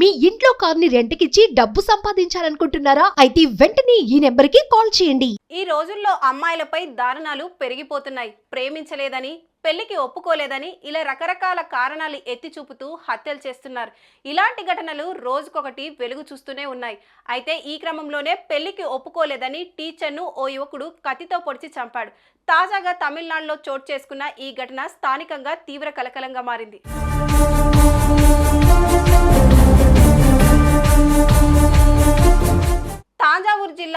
మీ ఇంట్లో కార్ని రెంట్కిచ్చి డబ్బు సంపాదించాలనుకుంటున్నారా? అయితే వెంటనే ఈ నెంబర్కి కాల్ చేయండి. ఈ రోజుల్లో అమ్మాయిలపై దారుణాలు పెరిగిపోతున్నాయి. ప్రేమించలేదని పెళ్ళికి ఒప్పుకోలేదని ఇలా రకరకాల కారణాలు ఎత్తి చూపుతూ హత్యలు చేస్తున్నారు. ఇలాంటి ఘటనలు రోజుకొకటి వెలుగు చూస్తూనే ఉన్నాయి. అయితే ఈ క్రమంలోనే పెళ్ళికి ఒప్పుకోలేదని టీచర్ను ఓ యువకుడు కత్తితో పొడిచి చంపాడు. తాజాగా తమిళనాడులో చోటు చేసుకున్న ఈ ఘటన స్థానికంగా తీవ్ర కలకలంగా మారింది.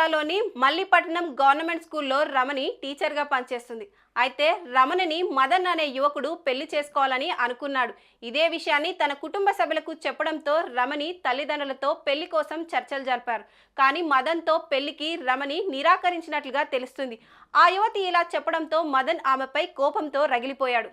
జిల్లాలోని మల్లిపట్నం గవర్నమెంట్ స్కూల్లో రమణి టీచర్గా పనిచేస్తుంది. అయితే రమణిని మదన్ అనే యువకుడు పెళ్ళి చేసుకోవాలని అనుకున్నాడు. ఇదే విషయాన్ని తన కుటుంబ సభ్యులకు చెప్పడంతో రమణి తల్లిదండ్రులతో పెళ్ళి కోసం చర్చలు జరిపారు. కానీ మదన్తో పెళ్ళికి రమణి నిరాకరించినట్లుగా తెలుస్తుంది. ఆ యువతి ఇలా చెప్పడంతో మదన్ ఆమెపై కోపంతో రగిలిపోయాడు.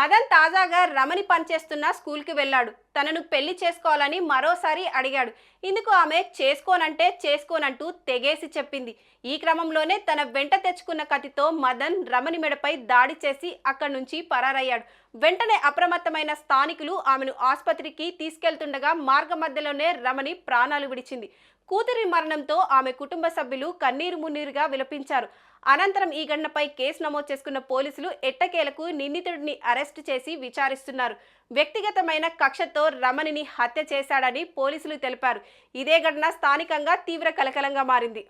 మదన్ తాజాగా రమణి పనిచేస్తున్న స్కూల్కి వెళ్ళాడు. తనను పెళ్ళి చేసుకోవాలని మరోసారి అడిగాడు. ఇందుకు ఆమె చేసుకోనంటే చేసుకోనంటూ తెగేసి చెప్పింది. ఈ క్రమంలోనే తన వెంట తెచ్చుకున్న కత్తితో మదన్ రమణి మెడపై దాడి చేసి అక్కడి నుంచి పరారయ్యాడు. వెంటనే అప్రమత్తమైన స్థానికులు ఆమెను ఆసుపత్రికి తీసుకెళ్తుండగా మార్గ మధ్యలోనే రమణి ప్రాణాలు విడిచింది. కూతురి మరణంతో ఆమె కుటుంబ సభ్యులు కన్నీరు మున్నీరుగా విలపించారు. అనంతరం ఈ ఘటనపై కేసు నమోదు చేసుకున్న పోలీసులు ఎట్టకేలకు నిందితుడిని అరెస్టు చేసి విచారిస్తున్నారు. వ్యక్తిగతమైన కక్షతో రమణిని హత్య చేశాడని పోలీసులు తెలిపారు. ఇదే ఘటన స్థానికంగా తీవ్ర కలకలంగా మారింది.